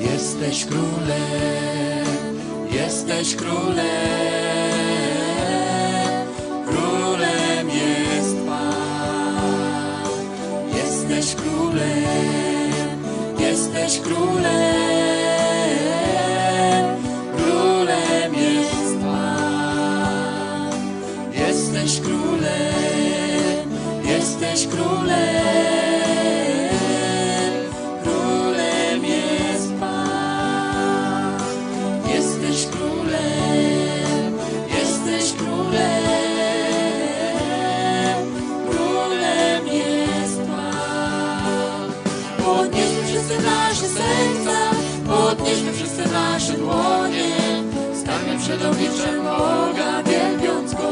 Jesteś królem, jesteś królem, królem jest Pan. Jesteś królem, jesteś królem, królem jest Pan. Jesteś królem, jesteś królem, przed obliczem Boga, wielbiąc Go.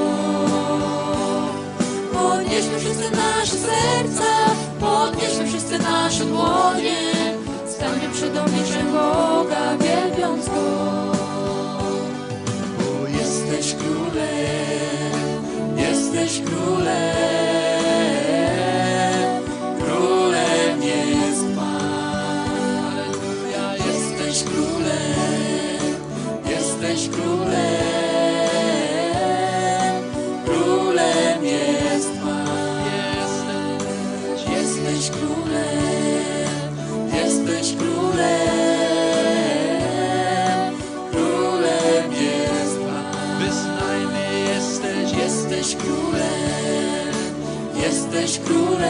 Podnieśmy wszyscy nasze serca, podnieśmy wszyscy nasze dłonie, stańmy przed obliczem Boga, wielbiąc Go. Bo jesteś królem, jesteś królem, królem, jesteś królem,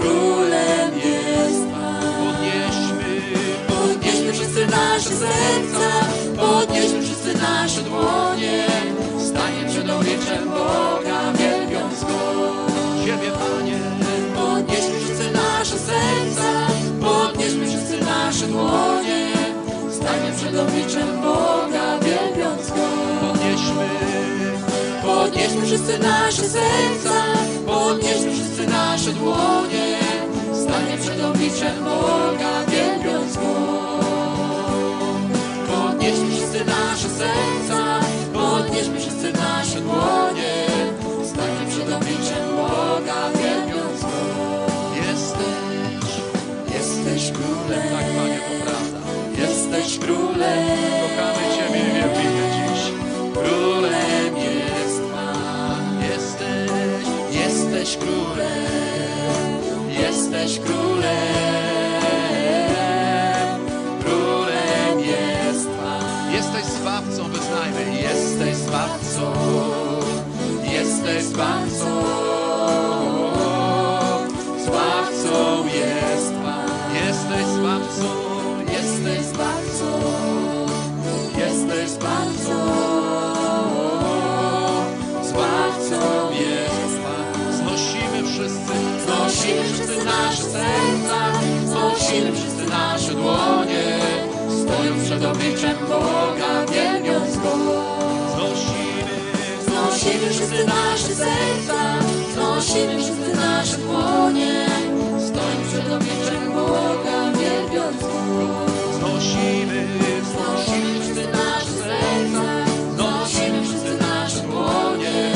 królem jest Pan. Podnieśmy, podnieśmy wszyscy nasze serca, podnieśmy wszyscy nasze dłonie, stanie przed obliczem Boga, wielbiąc Go. Ciebie, Panie. Podnieśmy wszyscy nasze serca, podnieśmy wszyscy nasze dłonie, stanie przed obliczem Boga, podnieśmy wszyscy nasze serca, podnieśmy wszyscy nasze dłonie, stanie przed obliczem Boga, wielbiąc Go. Podnieśmy wszyscy nasze serca, podnieśmy wszyscy nasze dłonie, stanie przed obliczem Boga, wielbiąc Go. Jesteś, jesteś królem. Tak, Panie, to prawda. Jesteś królem. Kochamy Jesteś królem. Królem jest Pan. jesteś zbawcą, wyznajmy. Jesteś zbawcą. Jesteś zbawcą. Obliczem Boga, wielbiąc Go. Znosimy, Znosimy wszyscy nasze serca, znosimy wszyscy nasze dłonie, stojąc przed obliczem Boga, wielbiąc Go. znosimy, Znosimy wszyscy nasze serca, znosimy wszyscy nasze dłonie,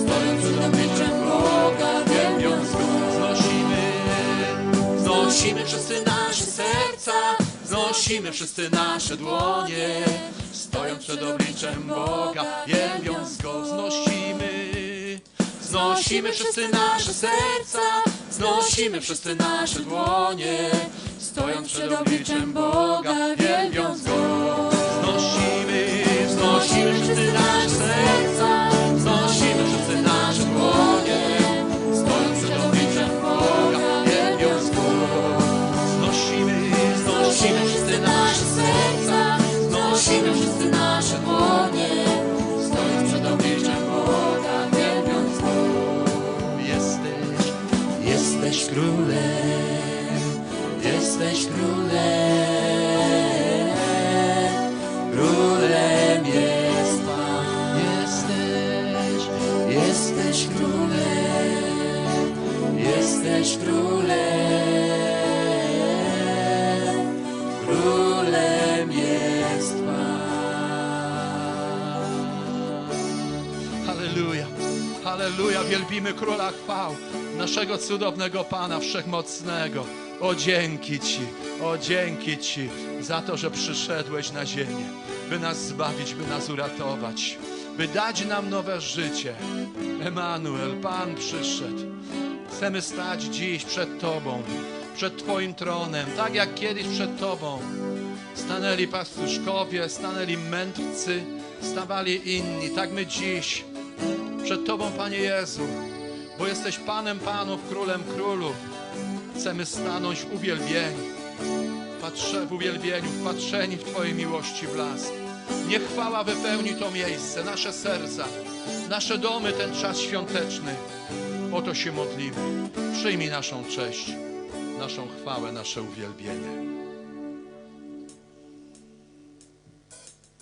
stojąc przed obliczem Boga, wielbiąc Go. znosimy, Znosimy wszyscy nasze serca, znosimy wszyscy nasze dłonie, stojąc przed obliczem Boga, wielbiąc Go. znosimy, Znosimy wszyscy nasze serca, znosimy wszyscy nasze dłonie, stojąc przed obliczem Boga, wielbiąc Go. Jesteś królem, królem jest Pan. Jesteś, jesteś królem, jesteś królem, królem jest Pan. Halleluja, halleluja, wielbimy Króla chwał, naszego cudownego Pana Wszechmocnego. O dzięki Ci, o dzięki Ci za to, że przyszedłeś na ziemię, by nas zbawić, by nas uratować, by dać nam nowe życie. Emanuel, Pan przyszedł. Chcemy stać dziś przed Tobą, przed Twoim tronem, tak jak kiedyś przed Tobą. Stanęli pastuszkowie, stanęli mędrcy, stawali inni, tak my dziś przed Tobą, Panie Jezu, bo jesteś Panem Panów, Królem Królów. Chcemy stanąć w uwielbieniu, patrzę w uwielbieniu, wpatrzeni w Twojej miłości blask. Niech chwała wypełni to miejsce, nasze serca, nasze domy, ten czas świąteczny. O to się modlimy. Przyjmij naszą cześć, naszą chwałę, nasze uwielbienie.